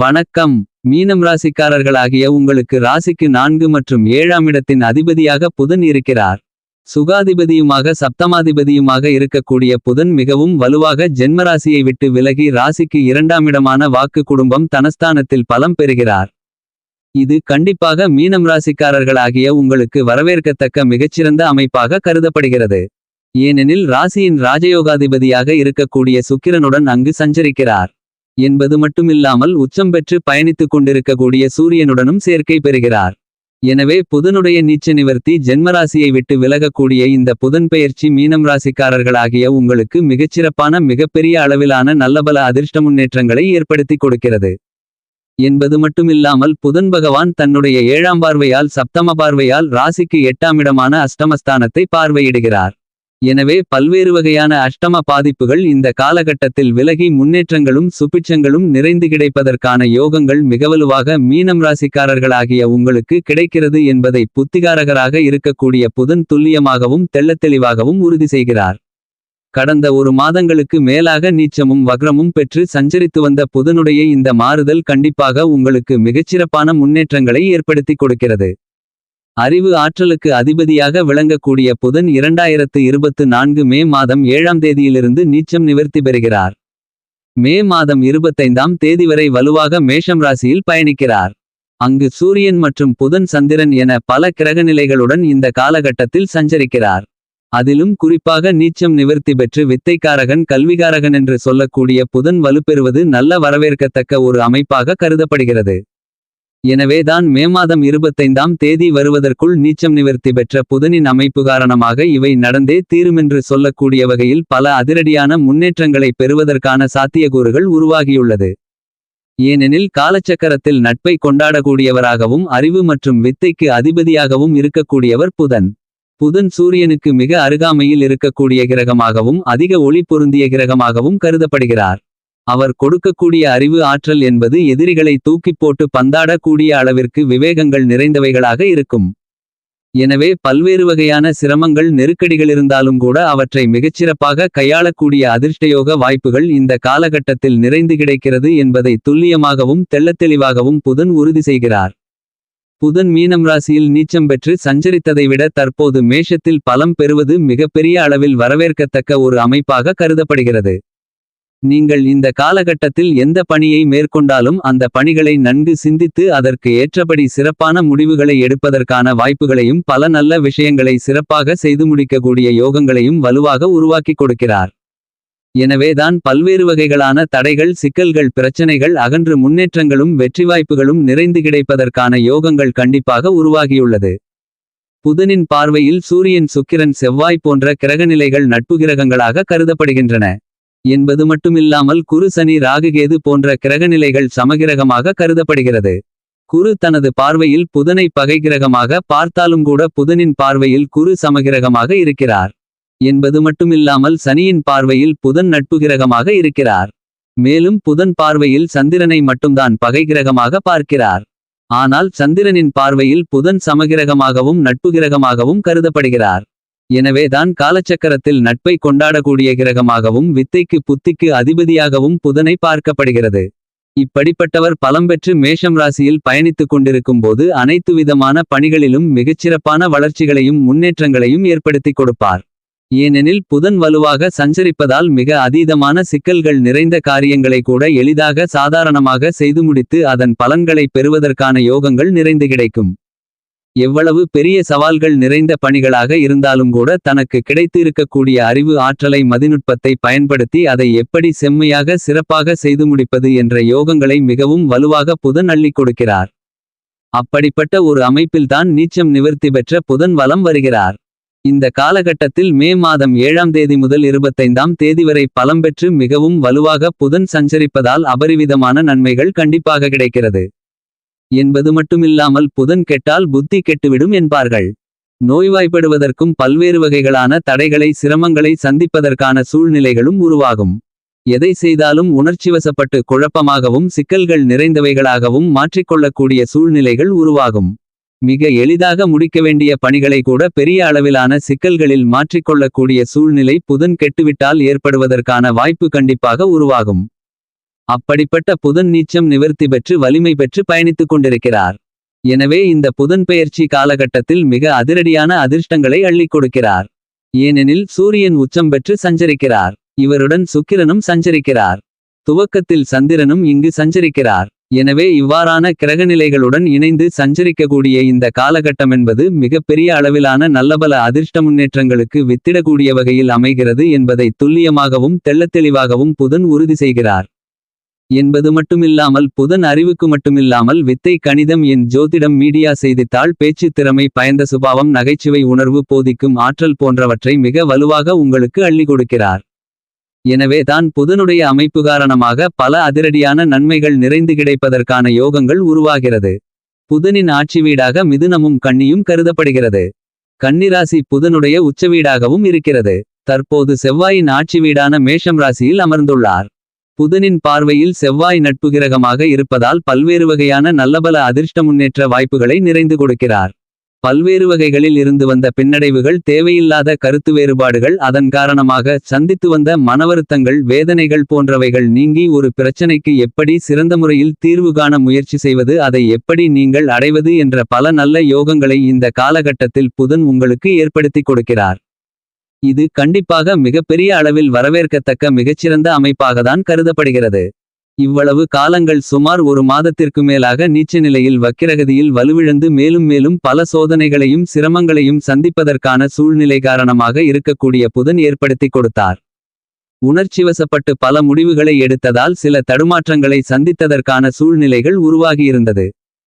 வணக்கம். மீனம் ராசிக்காரர்களாகிய உங்களுக்கு ராசிக்கு நான்கு மற்றும் ஏழாம் இடத்தின் அதிபதியாக புதன் இருக்கிறார். சுகாதிபதியுமாக சப்தமாதிபதியுமாக இருக்கக்கூடிய புதன் மிகவும் வலுவாக ஜென்மராசியை விட்டு விலகி ராசிக்கு இரண்டாம் இடமான வாக்கு குடும்பம் தனஸ்தானத்தில் பலம் பெறுகிறார். இது கண்டிப்பாக மீனம் ராசிக்காரர்களாகிய உங்களுக்கு வரவேற்கத்தக்க மிகச்சிறந்த அமைப்பாக கருதப்படுகிறது. ஏனெனில் ராசியின் ராஜயோகாதிபதியாக இருக்கக்கூடிய சுக்கிரனுடன் அங்கு சஞ்சரிக்கிறார். என்பது மட்டுமில்லாமல் உச்சம் பெற்று பயணித்துக் கொண்டிருக்கக்கூடிய சூரியனுடனும் சேர்க்கை பெறுகிறார். எனவே புதனுடைய நீச்ச நிவர்த்தி ஜென்மராசியை விட்டு விலகக்கூடிய இந்த புதன் பெயர்ச்சி மீனம் ராசிக்காரர்களாகிய உங்களுக்கு மிகச்சிறப்பான மிகப்பெரிய அளவிலான நல்லபல அதிர்ஷ்ட முன்னேற்றங்களை ஏற்படுத்திக் கொடுக்கிறது. என்பது மட்டுமில்லாமல் புதன் பகவான் தன்னுடைய ஏழாம் பார்வையால் சப்தம பார்வையால் ராசிக்கு எட்டாம் இடமான அஷ்டமஸ்தானத்தை பார்வையிடுகிறார். எனவே பல்வேறு வகையான அஷ்டம பாதிப்புகள் இந்த காலகட்டத்தில் விலகி முன்னேற்றங்களும் சுபிட்சங்களும் நிறைந்து கிடைப்பதற்கான யோகங்கள் மிகவலுவாக மீனம் ராசிக்காரர்களாகிய உங்களுக்கு கிடைக்கிறது என்பதை புத்திகாரகராக இருக்கக்கூடிய புதன் துல்லியமாகவும் தெள்ளத்தெளிவாகவும் உறுதி செய்கிறார். கடந்த ஒரு மாதங்களுக்கு மேலாக நீச்சமும் வக்ரமும் பெற்று சஞ்சரித்து வந்த புதனுடைய இந்த மாறுதல் கண்டிப்பாக உங்களுக்கு மிகச்சிறப்பான முன்னேற்றங்களை ஏற்படுத்திக் கொடுக்கிறது. அறிவு ஆற்றலுக்கு அதிபதியாக விளங்கக்கூடிய புதன் இரண்டாயிரத்து இருபத்து நான்கு மே மாதம் ஏழாம் தேதியிலிருந்து நீச்சம் நிவர்த்தி பெறுகிறார். மே மாதம் இருபத்தைந்தாம் தேதி வரை வலுவாக மேஷம் ராசியில் பயணிக்கிறார். அங்கு சூரியன் மற்றும் புதன் சந்திரன் என பல கிரகநிலைகளுடன் இந்த காலகட்டத்தில் சஞ்சரிக்கிறார். அதிலும் குறிப்பாக நீச்சம் நிவர்த்தி பெற்று வித்தைக்காரகன் கல்விகாரகன் என்று சொல்லக்கூடிய புதன் வலுப்பெறுவது நல்ல வரவேற்கத்தக்க ஒரு அமைப்பாக கருதப்படுகிறது. எனவேதான் மே மாதம் இருபத்தைந்தாம் தேதி வருவதற்குள் நீச்சம் நிவர்த்தி பெற்ற புதனின் அமைப்பு காரணமாக இவை நடந்தே தீருமென்று சொல்லக்கூடிய வகையில் பல அதிரடியான முன்னேற்றங்களை பெறுவதற்கான சாத்தியக்கூறுகள் உருவாகியுள்ளது. ஏனெனில் காலச்சக்கரத்தில் நட்பை கொண்டாடக்கூடியவராகவும் அறிவு மற்றும் வித்தைக்கு அதிபதியாகவும் இருக்கக்கூடியவர் புதன். புதன் சூரியனுக்கு மிக அருகாமையில் இருக்கக்கூடிய கிரகமாகவும் அதிக ஒளி பொருந்திய கிரகமாகவும் கருதப்படுகிறார். அவர் கொடுக்கக்கூடிய அறிவு ஆற்றல் என்பது எதிரிகளை தூக்கிப் போட்டு பந்தாடக்கூடிய அளவிற்கு விவேகங்கள் நிறைந்தவைகளாக இருக்கும். எனவே பல்வேறு வகையான சிரமங்கள் நெருக்கடிகளிருந்தாலும் கூட அவற்றை மிகச்சிறப்பாக கையாளக்கூடிய அதிர்ஷ்டயோக வாய்ப்புகள் இந்த காலகட்டத்தில் நிறைந்து கிடைக்கிறது என்பதை துல்லியமாகவும் தெள்ளத்தெளிவாகவும் புதன் உறுதி செய்கிறார். புதன் மீனம் ராசியில் நீச்சம் பெற்று சஞ்சரித்ததை விட தற்போது மேஷத்தில் பலம் பெறுவது மிகப்பெரிய அளவில் வரவேற்கத்தக்க ஒரு அமைப்பாக கருதப்படுகிறது. நீங்கள் இந்த காலகட்டத்தில் எந்த பணியை மேற்கொண்டாலும் அந்த பணிகளை நன்கு சிந்தித்து அதற்கு ஏற்றபடி சிறப்பான முடிவுகளை எடுப்பதற்கான வாய்ப்புகளையும் பல நல்ல விஷயங்களை சிறப்பாக செய்து முடிக்கக்கூடிய யோகங்களையும் வலுவாக உருவாக்கிக் கொடுக்கிறார். எனவேதான் பல்வேறு வகைகளான தடைகள் சிக்கல்கள் பிரச்சனைகள் அகன்று முன்னேற்றங்களும் வெற்றி வாய்ப்புகளும் நிறைந்து கிடைப்பதற்கான யோகங்கள் கண்டிப்பாக உருவாகியுள்ளது. புதனின் பார்வையில் சூரியன் சுக்கிரன் செவ்வாய் போன்ற கிரகநிலைகள் நட்பு கிரகங்களாக கருதப்படுகின்றன. என்பது மட்டுமில்லாமல் குரு சனி ராகுகேது போன்ற கிரகநிலைகள் சமகிரகமாக கருதப்படுகிறது. குரு தனது பார்வையில் புதனை பகைகிரகமாக பார்த்தாலும் கூட புதனின் பார்வையில் குரு சமகிரகமாக இருக்கிறார். என்பது மட்டுமில்லாமல் சனியின் பார்வையில் புதன் நட்பு கிரகமாக இருக்கிறார். மேலும் புதன் பார்வையில் சந்திரனை மட்டும்தான் பகைகிரகமாக பார்க்கிறார். ஆனால் சந்திரனின் பார்வையில் புதன் சமகிரகமாகவும் நட்பு கிரகமாகவும் கருதப்படுகிறார். எனவேதான் காலச்சக்கரத்தில் நட்பை கொண்டாடக்கூடிய கிரகமாகவும் வித்தைக்கு புத்திக்கு அதிபதியாகவும் புதனை பார்க்கப்படுகிறது. இப்படிப்பட்டவர் பலம்பெற்று மேஷம் ராசியில் பயணித்துக் கொண்டிருக்கும் போது அனைத்து விதமான பணிகளிலும் மிகச்சிறப்பான வளர்ச்சிகளையும் முன்னேற்றங்களையும் ஏற்படுத்திக் கொடுப்பார். ஏனெனில் புதன் வலுவாக சஞ்சரிப்பதால் மிக அதீதமான சிக்கல்கள் நிறைந்த காரியங்களை கூட எளிதாக சாதாரணமாக செய்து முடித்து அதன் பலன்களை பெறுவதற்கான யோகங்கள் நிறைந்து கிடைக்கும். எவ்வளவு பெரிய சவால்கள் நிறைந்த பணிகளாக இருந்தாலும் கூட தனக்கு கிடைத்து இருக்கக்கூடிய அறிவு ஆற்றலை மதிநுட்பத்தை பயன்படுத்தி அதை எப்படி செம்மையாக சிறப்பாக செய்து முடிப்பது என்ற யோகங்களை மிகவும் வலுவாக புதன் அள்ளிக் கொடுக்கிறார். அப்படிப்பட்ட ஒரு அமைப்பில்தான் நீச்சம் நிவர்த்தி பெற்ற புதன் வலம் வருகிறார். இந்த காலகட்டத்தில் மே மாதம் ஏழாம் தேதி முதல் இருபத்தைந்தாம் தேதி வரை பலம் பெற்று மிகவும் வலுவாக புதன் சஞ்சரிப்பதால் அபரிவிதமான நன்மைகள் கண்டிப்பாக கிடைக்கிறது. என்பது மட்டுமில்லாமல் புதன் கெட்டால் புத்தி கெட்டுவிடும் என்பார்கள். நோய்வாய்ப்படுவதற்கும் பல்வேறு வகைகளான தடைகளை சிரமங்களை சந்திப்பதற்கான சூழ்நிலைகளும் உருவாகும். எதை செய்தாலும் உணர்ச்சிவசப்பட்டு குழப்பமாகவும் சிக்கல்கள் நிறைந்தவைகளாகவும் மாற்றிக்கொள்ளக்கூடிய சூழ்நிலைகள் உருவாகும். மிக எளிதாக முடிக்க வேண்டிய பணிகளை கூட பெரிய அளவிலான சிக்கல்களில் மாற்றிக்கொள்ளக்கூடிய சூழ்நிலை புதன் கெட்டுவிட்டால் ஏற்படுவதற்கான வாய்ப்பு கண்டிப்பாக உருவாகும். அப்படிப்பட்ட புதன் நீச்சம் நிவர்த்தி பெற்று வலிமை பெற்று பயணித்துக் கொண்டிருக்கிறார். எனவே இந்த புதன் பெயர்ச்சி காலகட்டத்தில் மிக அதிரடியான அதிர்ஷ்டங்களை அள்ளிக் கொடுக்கிறார். ஏனெனில் சூரியன் உச்சம் பெற்று சஞ்சரிக்கிறார். இவருடன் சுக்கிரனும் சஞ்சரிக்கிறார். துவக்கத்தில் சந்திரனும் இங்கு சஞ்சரிக்கிறார். எனவே இவ்வாறான கிரகநிலைகளுடன் இணைந்து சஞ்சரிக்கக்கூடிய இந்த காலகட்டமென்பது மிகப்பெரிய அளவிலான நல்லபல அதிர்ஷ்ட முன்னேற்றங்களுக்கு வித்திடக்கூடிய வகையில் அமைகிறது என்பதை துல்லியமாகவும் தெள்ளத்தெளிவாகவும் புதன் உறுதி செய்கிறார். என்பது மட்டுமில்லாமல் புதன் அறிவுக்கு மட்டுமில்லாமல் வித்தை கணிதம் என் ஜோதிடம் மீடியா செய்தித்தாள் பேச்சு திறமை பயந்த சுபாவம் நகைச்சுவை உணர்வு போதிக்கும் ஆற்றல் போன்றவற்றை மிக வலுவாக உங்களுக்கு அள்ளி கொடுக்கிறார். எனவே தான் புதனுடைய அமைப்பு காரணமாக பல அதிரடியான நன்மைகள் நிறைந்து கிடைப்பதற்கான யோகங்கள் உருவாகிறது. புதனின் ஆட்சி வீடாக மிதுனமும் கன்னியும் கருதப்படுகிறது. கன்னிராசி புதனுடைய உச்ச வீடாகவும் இருக்கிறது. தற்போது செவ்வாயின் ஆட்சி வீடான மேஷம் ராசியில் அமர்ந்துள்ளார். புதனின் பார்வையில் செவ்வாய் நட்பு கிரகமாக இருப்பதால் பல்வேறு வகையான நல்லபல அதிர்ஷ்ட முன்னேற்ற வாய்ப்புகளை நிறைந்து கொடுக்கிறார். பல்வேறு வகைகளில் இருந்து வந்த பின்னடைவுகள் தேவையில்லாத கருத்து வேறுபாடுகள் அதன் காரணமாக சந்தித்து வந்த மனவருத்தங்கள் வேதனைகள் போன்றவைகள் நீங்கி ஒரு பிரச்சனைக்கு எப்படி சிறந்த முறையில் தீர்வு காண முயற்சி செய்வது அதை எப்படி நீங்கள் அடைவது என்ற பல நல்ல யோகங்களை இந்த காலகட்டத்தில் புதன் உங்களுக்கு ஏற்படுத்திக் கொடுக்கிறார். இது கண்டிப்பாக மிகப்பெரிய அளவில் வரவேற்கத்தக்க மிகச்சிறந்த அமைப்பாகத்தான் கருதப்படுகிறது. இவ்வளவு காலங்கள் சுமார் ஒரு மாதத்திற்கு மேலாக நீச்ச நிலையில் வக்கிரகதியில் வலுவிழந்து மேலும் மேலும் பல சோதனைகளையும் சிரமங்களையும் சந்திப்பதற்கான சூழ்நிலை காரணமாக இருக்கக்கூடிய புதன் ஏற்படுத்திக் கொடுத்தார். உணர்ச்சிவசப்பட்டு பல முடிவுகளை எடுத்ததால் சில தடுமாற்றங்களை சந்தித்ததற்கான சூழ்நிலைகள் உருவாகியிருந்தது.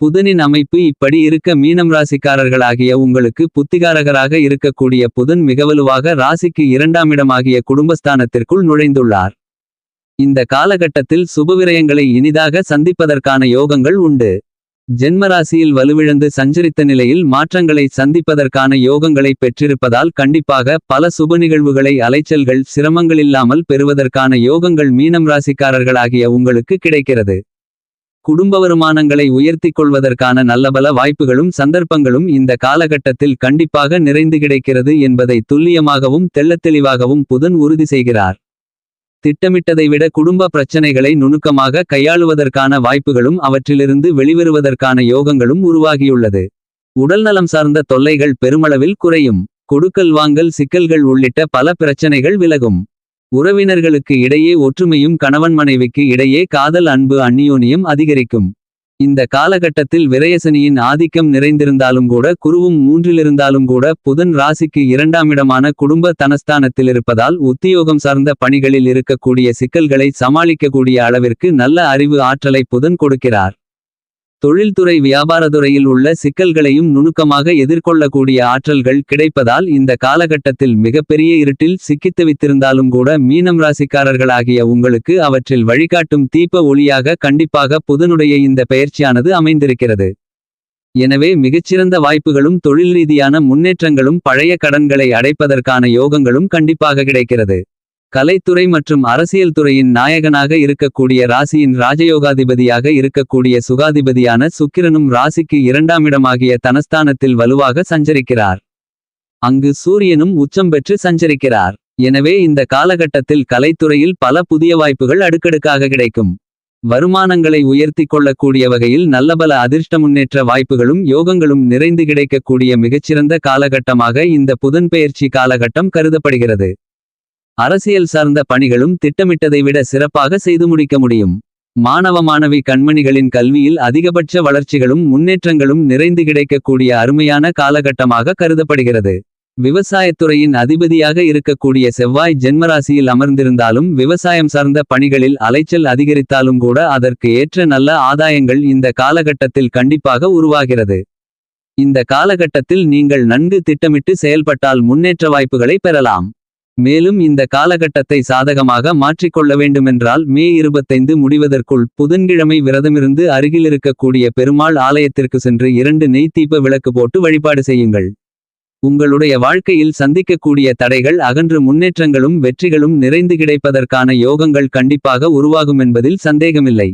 புதனின் அமைப்பு இப்படி இருக்க மீனம் ராசிக்காரர்களாகிய உங்களுக்கு புத்திகாரகராக இருக்கக்கூடிய புதன் மிகவலுவாக ராசிக்கு இரண்டாம் இடமாகிய குடும்பஸ்தானத்திற்குள் நுழைந்துள்ளார். இந்த காலகட்டத்தில் சுபவிரயங்களை இனிதாக சந்திப்பதற்கான யோகங்கள் உண்டு. ஜென்மராசியில் வலுவிழந்து சஞ்சரித்த நிலையில் மாற்றங்களை சந்திப்பதற்கான யோகங்களை பெற்றிருப்பதால் கண்டிப்பாக பல சுப நிகழ்வுகளை அலைச்சல்கள் சிரமங்களில்லாமல் பெறுவதற்கான யோகங்கள் மீனம் ராசிக்காரர்களாகிய உங்களுக்கு கிடைக்கிறது. குடும்ப வருமானங்களை உயர்த்திக் கொள்வதற்கான நல்லபல வாய்ப்புகளும் சந்தர்ப்பங்களும் இந்த காலகட்டத்தில் கண்டிப்பாக நிறைந்து கிடைக்கிறது என்பதை துல்லியமாகவும் தெள்ளத்தெளிவாகவும் புதன் உறுதி செய்கிறார். திட்டமிட்டதை விட குடும்ப பிரச்சனைகளை நுணுக்கமாக கையாளுவதற்கான வாய்ப்புகளும் அவற்றிலிருந்து வெளிவருவதற்கான யோகங்களும் உருவாகியுள்ளது. உடல்நலம் சார்ந்த தொல்லைகள் பெருமளவில் குறையும். கொடுக்கல் வாங்கல் சிக்கல்கள் உள்ளிட்ட பல பிரச்சனைகள் விலகும். உறவினர்களுக்கு இடையே ஒற்றுமையும் கணவன் மனைவிக்கு இடையே காதல் அன்பு அந்நியோனியம் அதிகரிக்கும். இந்த காலகட்டத்தில் விரயசனியின் ஆதிக்கம் நிறைந்திருந்தாலும் கூட குருவும் மூன்றிலிருந்தாலும் கூட புதன் ராசிக்கு இரண்டாம் இடமான குடும்ப தனஸ்தானத்தில் இருப்பதால் உத்தியோகம் சார்ந்த பணிகளில் இருக்கக்கூடிய சிக்கல்களை சமாளிக்கக்கூடிய அளவிற்கு நல்ல அறிவு ஆற்றலை புதன் கொடுக்கிறார். தொழில்துறை வியாபாரத்துறையில் உள்ள சிக்கல்களையும் நுணுக்கமாக எதிர்கொள்ளக்கூடிய ஆற்றல்கள் கிடைப்பதால் இந்த காலகட்டத்தில் மிகப்பெரிய இருட்டில் சிக்கித்தவித்திருந்தாலும் கூட மீனம் ராசிக்காரர்களாகிய உங்களுக்கு அவற்றில் வழிகாட்டும் தீப ஒளியாக கண்டிப்பாக புதனுடைய இந்த பெயர்ச்சியானது அமைந்திருக்கிறது. எனவே மிகச்சிறந்த வாய்ப்புகளும் தொழில் ரீதியான முன்னேற்றங்களும் பழைய கடன்களை அடைப்பதற்கான யோகங்களும் கண்டிப்பாக கிடைக்கிறது. கலைத்துறை மற்றும் அரசியல் துறையின் நாயகனாக இருக்கக்கூடிய ராசியின் ராஜயோகாதிபதியாக இருக்கக்கூடிய சுகாதிபதியான சுக்கிரனும் ராசிக்கு இரண்டாம் இடமாகிய தனஸ்தானத்தில் வலுவாக சஞ்சரிக்கிறார். அங்கு சூரியனும் உச்சம் பெற்று சஞ்சரிக்கிறார். எனவே இந்த காலகட்டத்தில் கலைத்துறையில் பல புதிய வாய்ப்புகள் அடுக்கடுக்காக கிடைக்கும். வருமானங்களை உயர்த்தி கொள்ளக்கூடிய வகையில் நல்லபல அதிர்ஷ்ட முன்னேற்ற வாய்ப்புகளும் யோகங்களும் நிறைந்து கிடைக்கக்கூடிய மிகச்சிறந்த காலகட்டமாக இந்த புதன்பெயர்ச்சி காலகட்டம் கருதப்படுகிறது. அரசியல் சார்ந்த பணிகளும் திட்டமிட்டதை விட சிறப்பாக செய்து முடிக்க முடியும். மாணவ மாணவி கண்மணிகளின் கல்வியில் அதிகபட்ச வளர்ச்சிகளும் முன்னேற்றங்களும் நிறைந்து கிடைக்கக்கூடிய அருமையான காலகட்டமாக கருதப்படுகிறது. விவசாயத்துறையின் அதிபதியாக இருக்கக்கூடிய செவ்வாய் ஜென்மராசியில் அமர்ந்திருந்தாலும் விவசாயம் சார்ந்த பணிகளில் அலைச்சல் அதிகரித்தாலும் கூட அதற்கு ஏற்ற நல்ல ஆதாயங்கள் இந்த காலகட்டத்தில் கண்டிப்பாக உருவாகிறது. இந்த காலகட்டத்தில் நீங்கள் நன்கு திட்டமிட்டு செயல்பட்டால் முன்னேற்ற வாய்ப்புகளை பெறலாம். மேலும் இந்த காலகட்டத்தை சாதகமாக மாற்றிக்கொள்ள வேண்டுமென்றால் மே இருபத்தைந்து முடிவதற்குள் புதன்கிழமை விரதமிருந்து அருகிலிருக்கக்கூடிய பெருமாள் ஆலயத்திற்கு சென்று இரண்டு நெய் தீப விளக்கு போட்டு வழிபாடு செய்யுங்கள். உங்களுடைய வாழ்க்கையில் சந்திக்கக்கூடிய தடைகள் அகன்று முன்னேற்றங்களும் வெற்றிகளும் நிறைந்து கிடைப்பதற்கான யோகங்கள் கண்டிப்பாக உருவாகும் என்பதில் சந்தேகமில்லை.